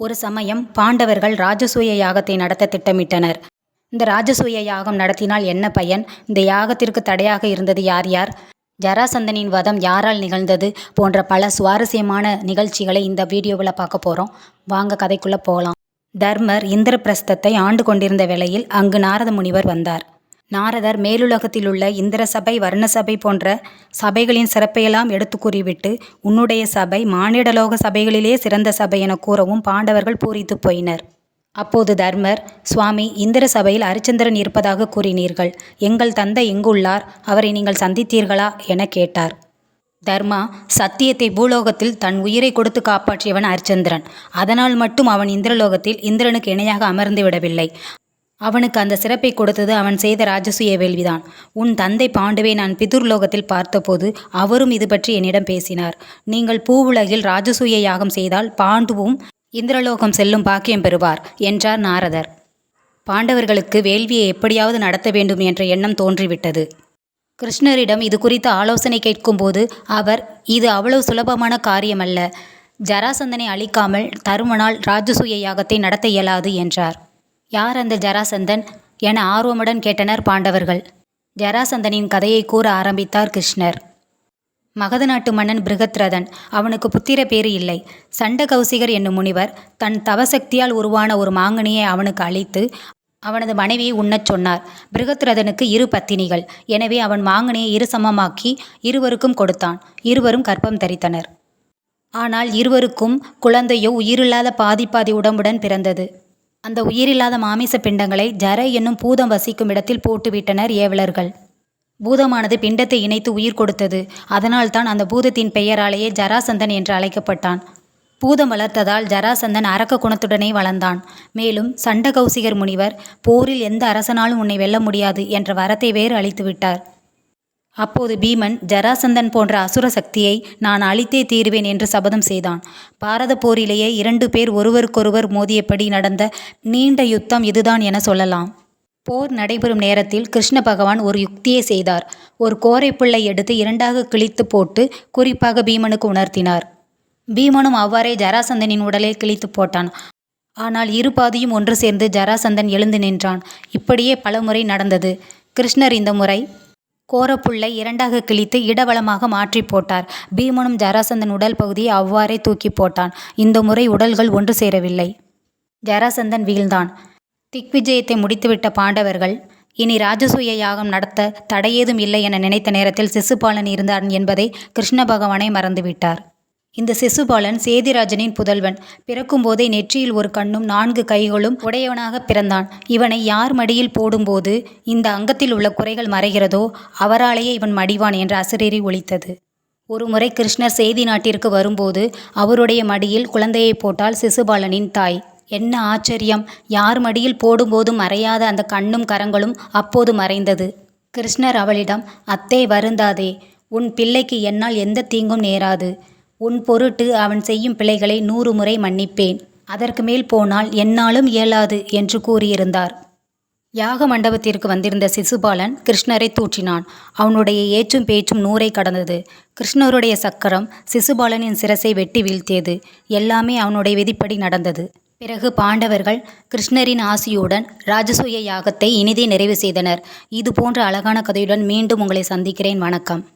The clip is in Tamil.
ஒரு சமயம் பாண்டவர்கள் ராஜசூய யாகத்தை நடத்த திட்டமிட்டனர். இந்த ராஜசூய யாகம் நடத்தினால் என்ன பயன்? இந்த யாகத்திற்கு தடையாக இருந்தது யார் யார்? ஜராசந்தனின் வதம் யாரால் நிகழ்ந்தது போன்ற பல சுவாரஸ்யமான நிகழ்ச்சிகளை இந்த வீடியோவில் பார்க்க போகிறோம் வாங்க கதைக்குள்ளே போகலாம். தர்மர் இந்திரபிரஸ்தத்தை ஆண்டு கொண்டிருந்த வேளையில் அங்கு நாரத முனிவர் வந்தார். நாரதர் மேலுலகத்தில் உள்ள இந்திர சபை வர்ண சபை போன்ற சபைகளின் சிறப்பையெல்லாம் எடுத்து கூறிவிட்டு உன்னுடைய சபை மானிடலோக சபைகளிலே சிறந்த சபை என கூறவும் பாண்டவர்கள் பூரித்து போயினர். அப்போது தர்மர் சுவாமி இந்திர சபையில் அரிச்சந்திரன் இருப்பதாக கூறினீர்கள். எங்கள் தந்தை எங்குள்ளார்? அவரை நீங்கள் சந்தித்தீர்களா? என கேட்டார். தர்மா சத்தியத்தை பூலோகத்தில் தன் உயிரை கொடுத்து காப்பாற்றியவன் அரிச்சந்திரன். அதனால் மட்டும் அவன் இந்திரலோகத்தில் இந்திரனுக்கு இணையாக அமர்ந்து விடவில்லை. அவனுக்கு அந்த சிறப்பை கொடுத்தது அவன் செய்த ராஜசூய வேள்விதான். உன் தந்தை பாண்டுவை நான் பிதுர்லோகத்தில் பார்த்தபோது அவரும் இது பற்றி என்னிடம் பேசினார். நீங்கள் பூவுலகில் ராஜசூய யாகம் செய்தால் பாண்டுவும் இந்திரலோகம் செல்லும் பாக்கியம் பெறுவார் என்றார் நாரதர். பாண்டவர்களுக்கு வேள்வியை எப்படியாவது நடத்த வேண்டும் என்ற எண்ணம் தோன்றிவிட்டது. கிருஷ்ணரிடம் இது குறித்து ஆலோசனை கேட்கும்போது அவர் இது அவ்வளவு சுலபமான காரியமல்ல. ஜராசந்தனை அழிக்காமல் தருமனால் ராஜசூய யாகத்தை நடத்த இயலாது என்றார். யார் அந்த ஜராசந்தன்? என ஆர்வமுடன் கேட்டனர் பாண்டவர்கள். ஜராசந்தனின் கதையை கூற ஆரம்பித்தார் கிருஷ்ணர். மகத நாட்டு மன்னன் பிருகத்ரதன். அவனுக்கு புத்திர பேறு இல்லை. சண்டகௌசிகர் என்னும் முனிவர் தன் தவசக்தியால் உருவான ஒரு மாங்கனியை அவனுக்கு அளித்து அவனது மனைவியை உண்ணச் சொன்னார். பிருகத்ரதனுக்கு இரு பத்தினிகள். எனவே அவன் மாங்கனியை இரு சமமாக்கி இருவருக்கும் கொடுத்தான். இருவரும் கற்பம் தரித்தனர். ஆனால் இருவருக்கும் குழந்தையோ உயிரில்லாத பாதி பாதி உடம்புடன் பிறந்தது. அந்த உயிரில்லாத மாமிச பிண்டங்களை ஜர என்னும் பூதம் வசிக்கும் இடத்தில் போட்டுவிட்டனர் ஏவலர்கள். பூதமானது பிண்டத்தை இணைத்து உயிர் கொடுத்தது. அதனால்தான் அந்த பூதத்தின் பெயராலேயே ஜராசந்தன் என்று அழைக்கப்பட்டான். பூதம் வளர்த்ததால் ஜராசந்தன் அரக்க குணத்துடனே வளர்ந்தான். மேலும் சண்டகௌசிகர் முனிவர் போரில் எந்த அரசனாலும் உன்னை வெல்ல முடியாது என்ற வரத்தை வேறு அளித்துவிட்டார். விட்டார் அப்போது பீமன் ஜராசந்தன் போன்ற அசுர சக்தியை நான் அழித்தே தீர்வேன் என்று சபதம் செய்தான். பாரத போரிலேயே இரண்டு பேர் ஒருவருக்கொருவர் மோதியபடி நடந்த நீண்ட யுத்தம் இதுதான் என சொல்லலாம். போர் நடைபெறும் நேரத்தில் கிருஷ்ண பகவான் ஒரு யுக்தியை செய்தார். ஒரு கோரைப்புள்ளை எடுத்து இரண்டாக கிழித்து போட்டு குறிப்பாக பீமனுக்கு உணர்த்தினார். பீமனும் அவ்வாறே ஜராசந்தனின் உடலை கிழித்து போட்டான். ஆனால் இரு பாதியும் ஒன்று சேர்ந்து ஜராசந்தன் எழுந்து நின்றான். இப்படியே பலமுறை நடந்தது. கிருஷ்ணர் இந்த முறை கோரப்புல்லை இரண்டாக கிழித்து இடவளமாக மாற்றி போட்டார். பீமனும் ஜராசந்தன் உடல் பகுதியை அவ்வாறே தூக்கி போட்டான். இந்த முறை உடல்கள் ஒன்று சேரவில்லை. ஜராசந்தன் வீழ்ந்தான். திக்விஜயத்தை முடித்துவிட்ட பாண்டவர்கள் இனி ராஜசூய யாகம் நடத்த தடையேதும் இல்லை என நினைத்த நேரத்தில் சிசுபாலன் இருந்தான் என்பதை கிருஷ்ண பகவானை மறந்துவிட்டார். இந்த சிசுபாலன் சேதிராஜனின் புதல்வன். பிறக்கும்போதே நெற்றியில் ஒரு கண்ணும் நான்கு கைகளும் உடையவனாக பிறந்தான். இவனை யார் மடியில் போடும்போது இந்த அங்கத்தில் உள்ள குறைகள் மறைகிறதோ அவராலேயே இவன் மடிவான் என்ற அசரீரி ஒழித்தது ஒருமுறை கிருஷ்ணர் செய்தி நாட்டிற்கு வரும்போது அவருடைய மடியில் குழந்தையை போட்டால் சிசுபாலனின் தாய். என்ன ஆச்சரியம்! யார் மடியில் போடும்போதும் மறையாத அந்த கண்ணும் கரங்களும் அப்போது மறைந்தது. கிருஷ்ணர் அவளிடம் அத்தே வருந்தாதே. உன் பிள்ளைக்கு என்னால் எந்த தீங்கும் நேராது. உன் பொருட்டு அவன் செய்யும் பிழைகளை நூறு முறை மன்னிப்பேன். அதற்கு மேல் போனால் என்னாலும் இயலாது என்று கூறியிருந்தார். யாக மண்டபத்திற்கு வந்திருந்த சிசுபாலன் கிருஷ்ணரை தூற்றினான். அவனுடைய ஏச்சும் பேச்சும் நூறை கடந்தது. கிருஷ்ணருடைய சக்கரம் சிசுபாலனின் சிரசை வெட்டி வீழ்த்தியது. எல்லாமே அவனுடைய விதிப்படி நடந்தது. பிறகு பாண்டவர்கள் கிருஷ்ணரின் ஆசியுடன் ராஜசூய யாகத்தை இனிதே நிறைவு செய்தனர். இது போன்ற அழகான கதையுடன் மீண்டும் உங்களை சந்திக்கிறேன். வணக்கம்.